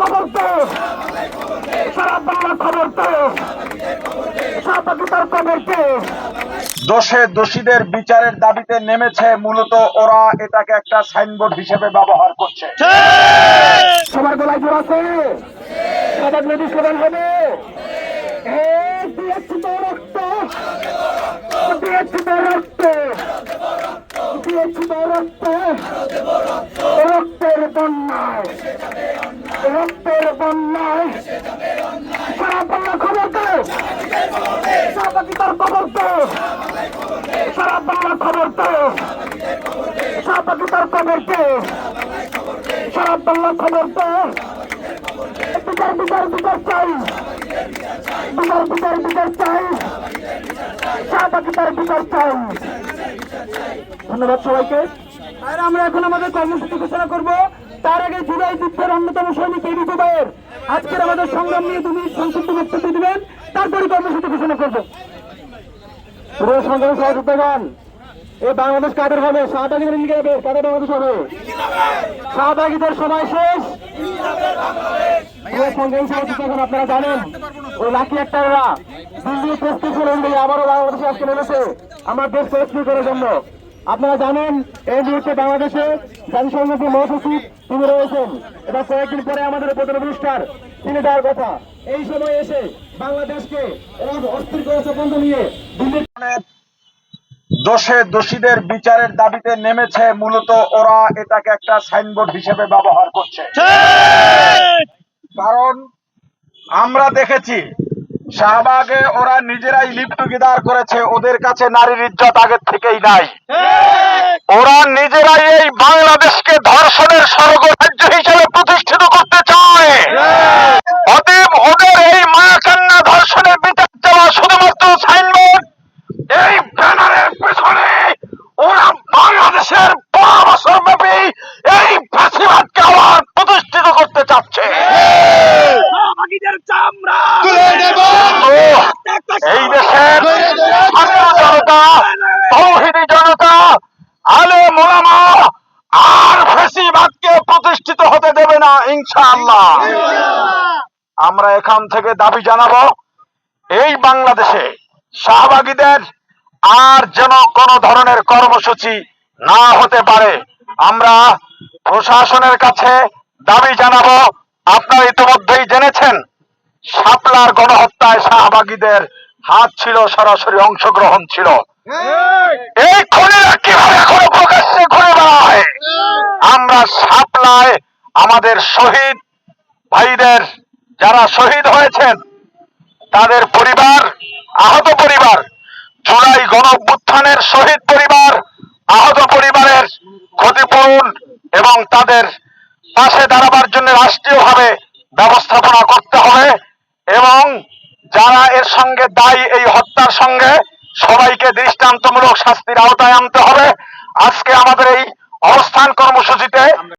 খবর তো সারা খবর তো খবর তো দোষে দোষীদের বিচারের দাবিতে নেমেছে মূলত ওরা এটাকে একটা সাইনবোর্ড হিসেবে ব্যবহার করছে। সবার গলায় জোর আছে? শাহবাগ নদী হবে? দিয়েছি তো রক্ত। দিয়েছি তো রক্ত। দিয়েছি তো রক্ত। রক্তের বন্যায়। রক্তের বন্যায় সারা বাংলা খবর তো শাহবাগি তার খবর তো সারা বাংলা খবর তো শাহবাগি তার খবর তো সারা বাংলা খবর তো বিচার বিচার বিচার চাই। বিচার বিচার বিচার চাই। শাহবাগি তার বিচার চাই। ধন্যবাদ সবাইকে। আর আমরা এখন আমাদের কর্মসূচি ঘোষণা করব। তার আগে জুলাই যুদ্ধের অন্যতম সৈনিক এই বিজয়ের আজকের আমাদের সংগ্রাম নিয়ে তুমি সংক্ষিপ্ত বক্তব্য দিবেন। তারপরে কর্মসূচি ঘোষণা করব। প্রিয় সংগ্রামী সহযোদ্ধাগণ, এই বাংলাদেশ কাদের হবে? শাহবাগীদের যাবে কাদের বাংলাদেশ হবে? শাহবাগীদের সময় শেষ। আপনারা জানেন, ওই লাকি একটারা দিল্লি প্রস্তুত আবারও বাংলাদেশে আজকে নেমেছে। আমার দেশ প্রস্তুত করার জন্য। আপনারা জানেন এই মুহূর্তে বাংলাদেশে জাতিসংঘ মহাসচিব তিনি রয়েছেন। এটা কয়েকদিন পরে আমাদের প্রধান অনুষ্ঠান তিনি দেওয়ার কথা। এই সময় এসে বাংলাদেশকে এবং অস্থির করে চক্রান্ত নিয়ে দিল্লির দোষে দোষীদের বিচারের দাবিতে নেমেছে মূলত ওরা এটাকে একটা সাইনবোর্ড হিসেবে ব্যবহার করছে। কারণ আমরা দেখেছি শাহবাগে ওরা নিজেরাই লিপ টুগেদার করেছে ওদের কাছে নারীর ইজ্জত আগের থেকেই নাই। ওরা নিজেরাই এই বাংলাদেশকে ধর্ষণের স্বর্গ রাজ্য হিসেবে প্রতিষ্ঠিত করতে চায় অতএব ওদের এই মায়াকান্না ধর্ষণের বিচার চাওয়া শুধুমাত্র সাইনবোর্ড এই ব্যানারের পেছনে ওরা বাংলাদেশের বারো বছর ব্যাপী এই ফাঁসিবাদকে আবার প্রতিষ্ঠিত করতে চাচ্ছে তো এই দেশের জনতা তৌহিদি জনতা আলে মোলামা আর ফাঁসিবাদকে প্রতিষ্ঠিত হতে দেবে না ইনশাআল্লাহ। আমরা এখান থেকে দাবি জানাব এই বাংলাদেশে শাহবাগীদের আর যেন কোন ধরনের কর্মসূচি না হতে পারে আমরা প্রশাসনের কাছে দাবি জানাব আপনারা ইতিমধ্যেই জেনেছেন শাপলার গণহত্যায় শাহবাগীদের হাত ছিল সরাসরি অংশগ্রহণ ছিল। এই খুনিরা কীভাবে এখনও প্রকাশ্যে ঘুরে বেড়ায়? আমরা শাপলায় আমাদের শহীদ ভাইদের যারা শহীদ হয়েছেন তাদের পরিবার আহত পরিবার জুলাই গণ অভ্যুত্থানের শহীদ পরিবার আহত পরিবারের ক্ষতিপূরণ এবং তাদের পাশে দাঁড়াবার জন্য রাষ্ট্রীয়ভাবে ব্যবস্থাপনা করতে হবে এবং যারা এর সঙ্গে দায়ী এই হত্যার সঙ্গে, সবাইকে দৃষ্টান্তমূলক শাস্তির আওতায় আনতে হবে। আজকে আমাদের এই অবস্থান কর্মসূচিতে